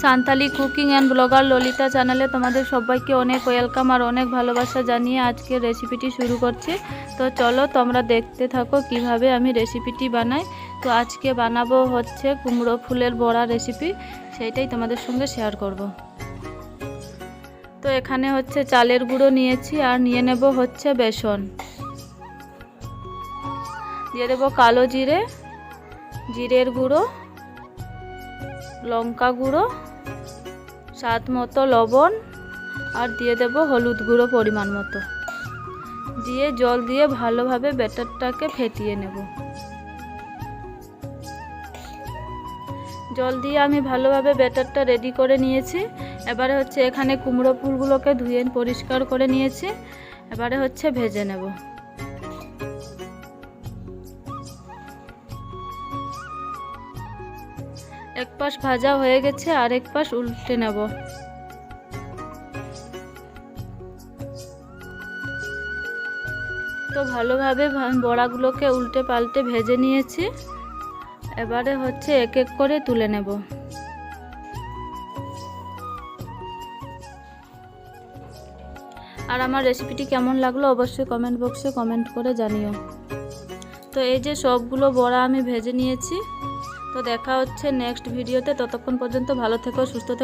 Santali cooking and blogger Lalita চ্যানেলে তোমাদের সবাইকে অনেক ওয়েলকাম আর অনেক ভালোবাসা জানিয়ে আজকে রেসিপিটি শুরু করছি। তো চলো তোমরা দেখতে থাকো কীভাবে আমি রেসিপিটি বানাই। তো আজকে বানাবো হচ্ছে কুমড়ো ফুলের বড়া রেসিপি, সেইটাই তোমাদের সঙ্গে শেয়ার করব। তো এখানে হচ্ছে চালের গুঁড়ো নিয়েছি আর নিয়ে নেব হচ্ছে বেসন। দিয়ে দেবো কালো জিরে, জিরের গুঁড়ো লঙ্কা গুঁড়ো, স্বাদ মতো লবণ, আর দিয়ে দেব হলুদ গুঁড়ো পরিমাণ মতো। দিয়ে জল দিয়ে ভালোভাবে ব্যাটারটাকে ফেটিয়ে নেব। জল দিয়ে আমি ভালোভাবে ব্যাটারটা রেডি করে নিয়েছি। এবারে হচ্ছে এখানে কুমড়ো ফুলগুলোকে ধুয়ে পরিষ্কার করে নিয়েছি। এবারে হচ্ছে ভেজে নেব। এক পাশ ভাজা হয়ে গেছে, আর এক পাশ উল্টে নেব। তো ভালোভাবে বড়াগুলোকে উল্টে পাল্টে ভেজে নিয়েছি। এবারে হচ্ছে এক এক করে তুলে নেব। আর আমার রেসিপিটি কেমন লাগল অবশ্যই কমেন্ট বক্সে কমেন্ট করে জানিও। তো এই যে সবগুলো বড়া আমি ভেজে নিয়েছি তো দেখা হচ্ছে নেক্সট ভিডিওতে ততক্ষণ পর্যন্ত ভালো থেকো সুস্থ থেকো।